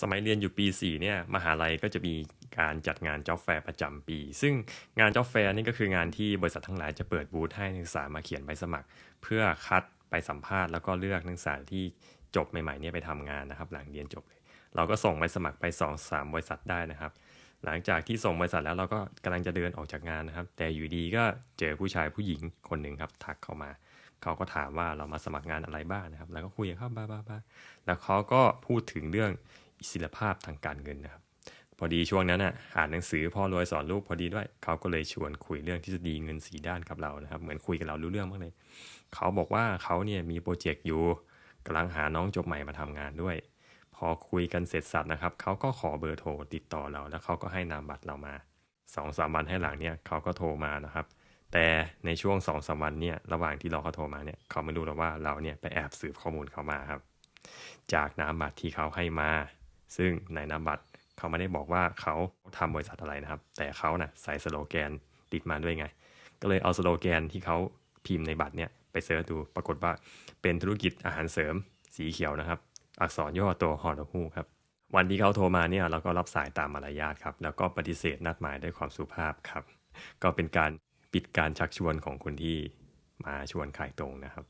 สมัยเรียนอยู่ปี 4 เนี่ยมหาลัยก็จะมีการจัดงานจ็อบแฟร์ประจำปี ซึ่งงานจ็อบแฟร์นี่ก็คืองานที่บริษัททั้งหลายจะเปิดบูธให้นักศึกษามาเขียนใบสมัคร เพื่อคัดไปสัมภาษณ์แล้วก็เลือกนักศึกษาที่จบใหม่ๆเนี่ยไปทำงานนะครับหลังเรียนจบเลย เราก็ส่งใบสมัครไป 2-3 บริษัทได้นะครับ หลังจากที่ส่งบริษัทแล้วเราก็กำลังจะเดินออกจากงานนะครับ แต่อยู่ดีก็เจอผู้ชายผู้หญิงคนหนึ่งครับทักเข้ามาเขาก็ถามว่าเรามาสมัครงานอะไรบ้างนะครับ แล้วก็คุยกับเขาบ้าบ้าบ้าแล้วเขาก็พูดถึงเรื่อง อิสรภาพทางการเงินนะครับ พอดีช่วงนั้นอะอ่านหนังสือพ่อรวยสอนลูกพอดีด้วย เขาก็เลยชวนคุยเรื่องทฤษฎีเงินสีด้านกับเรานะครับ เหมือนคุยกับเรารู้เรื่องมากเลย เขาบอกว่าเขาเนี่ยมีโปรเจกต์อยู่กำลังหาน้องจบใหม่มาทำงานด้วย พอคุยกันเสร็จสับนะครับ เขาก็ขอเบอร์โทรติดต่อเรา แล้วเขาก็ให้นามบัตรเรามาสองสามวันให้หลังเนี่ยเขาก็โทรมานะครับ แต่ในช่วงสองสามวันเนี่ยระหว่างที่รอเขาโทรมาเนี่ยเขาไม่รู้หรอกว่าเราเนี่ยไปแอบสืบข้อมูลเขามาครับ จากนามบัตรที่เขาให้มา ซึ่งในนามบัตรเขาไม่ได้บอกว่าเขาทำบริษัทอะไรนะครับ แต่เขาน่ะใส่สโลแกนติดมาด้วยไง ก็เลยเอาสโลแกนที่เขาพิมพ์ในบัตรเนี่ยไปเสิร์ชดูปรากฏว่าเป็นธุรกิจอาหารเสริมสีเขียวนะครับ อักษรย่อตัวฮอนฮูครับวันที่เขาโทรมาเนี่ยเราก็รับสายตามมารยาทครับ แล้วก็ปฏิเสธนัดหมายด้วยความสุภาพครับ ก็เป็นการปิดการชักชวนของคนที่มาชวนขายตรงนะครับ